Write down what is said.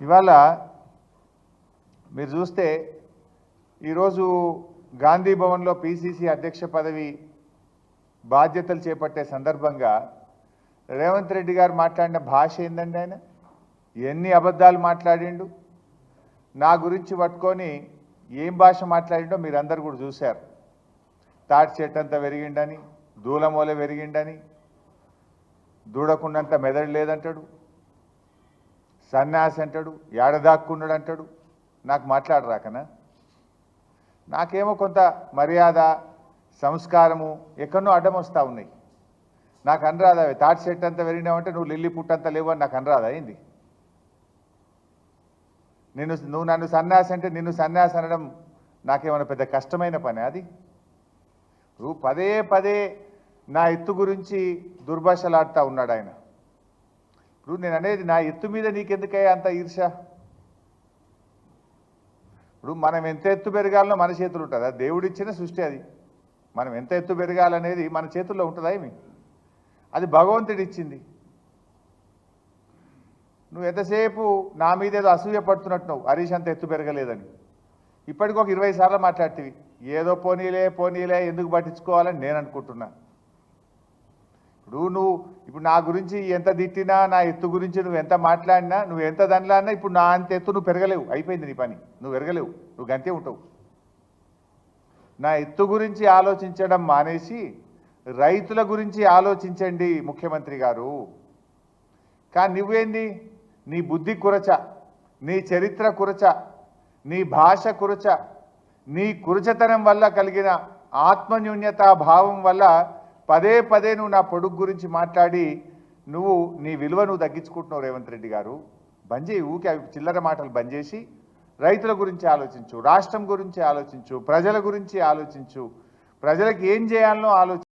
ఇవాళ మీరు చూస్తే ఈరోజు గాంధీ భవన్లో పిసిసి అధ్యక్ష పదవి బాధ్యతలు చేపట్టే సందర్భంగా రేవంత్ రెడ్డి గారు మాట్లాడిన భాష ఏందండి ఆయన? ఎన్ని అబద్ధాలు మాట్లాడిండు? నా గురించి పట్టుకొని ఏం భాష మాట్లాడిండో మీరందరూ కూడా చూశారు. తాటి చెట్టు అంతా పెరిగిండని దూలమూల పెరిగిండని దూడకుండంత మెదడు లేదంటాడు. సన్యాసి అంటాడు ఏడదాక్కున్నాడు అంటాడు. నాకు మాట్లాడరాకనా నాకేమో కొంత మర్యాద సంస్కారము ఎక్కడనో అడ్డం వస్తూ ఉన్నాయి. నాకు అనరాదా అవి తాటి చెట్టు అంతా పెరిగినావంటే నువ్వు లిల్లీ పుట్టంతా లేవు అని నాకు అనరాదా అయింది. నిన్ను నువ్వు నన్ను సన్యాసి అంటే నిన్ను సన్యాసి అనడం నాకేమైనా పెద్ద కష్టమైన పని అది? నువ్వు పదే పదే నా ఎత్తు గురించి దుర్భాషలాడుతూ ఉన్నాడు ఆయన ఇప్పుడు నేను అనేది నా ఎత్తు మీద నీకెందుకయ్యా అంత ఈర్ష? ఇప్పుడు మనం ఎంత ఎత్తు పెరగాలనో మన చేతులు ఉంటుందా? దేవుడిచ్చిన సృష్టి అది. మనం ఎంత ఎత్తు పెరగాలనేది మన చేతుల్లో ఉంటుందా ఏమి? అది భగవంతుడు ఇచ్చింది. నువ్వు ఎంతసేపు నా మీద ఏదో అసూయ పడుతున్నట్టు నువ్వు హరీష్ అంత ఎత్తు పెరగలేదని. ఇప్పటికి ఒక ఇరవై సార్లు మాట్లాడుతీవి. ఏదో పోనీలే పోనీలే ఎందుకు పట్టించుకోవాలని నేను అనుకుంటున్నాను ఇప్పుడు నువ్వు ఇప్పుడు నా గురించి ఎంత తిట్టినా నా ఎత్తు గురించి నువ్వు ఎంత మాట్లాడినా నువ్వు ఎంత దానిలాడినా ఇప్పుడు నా అంత ఎత్తు నువ్వు పెరగలేవు. అయిపోయింది నీ పని. నువ్వు పెరగలేవు. నువ్వు గంతే ఉంటావు. నా ఎత్తు గురించి ఆలోచించడం మానేసి రైతుల గురించి ఆలోచించండి ముఖ్యమంత్రి గారు. కానీ నువ్వేంది? నీ బుద్ధి కురచ నీ చరిత్ర కురచ నీ భాష కురచ నీ కురచతనం వల్ల కలిగిన ఆత్మన్యూన్యతా భావం వల్ల పదే పదే నువ్వు నా పొడుగు గురించి మాట్లాడి నువ్వు నీ విలువ నువ్వు తగ్గించుకుంటున్నావు రేవంత్ రెడ్డి గారు. బంద్ చేయి ఊకే అవి చిల్లర మాటలు బంద్ చేసి రైతుల గురించి ఆలోచించు రాష్ట్రం గురించి ఆలోచించు ప్రజల గురించి ఆలోచించు ప్రజలకు ఏం చేయాలనో ఆలోచించు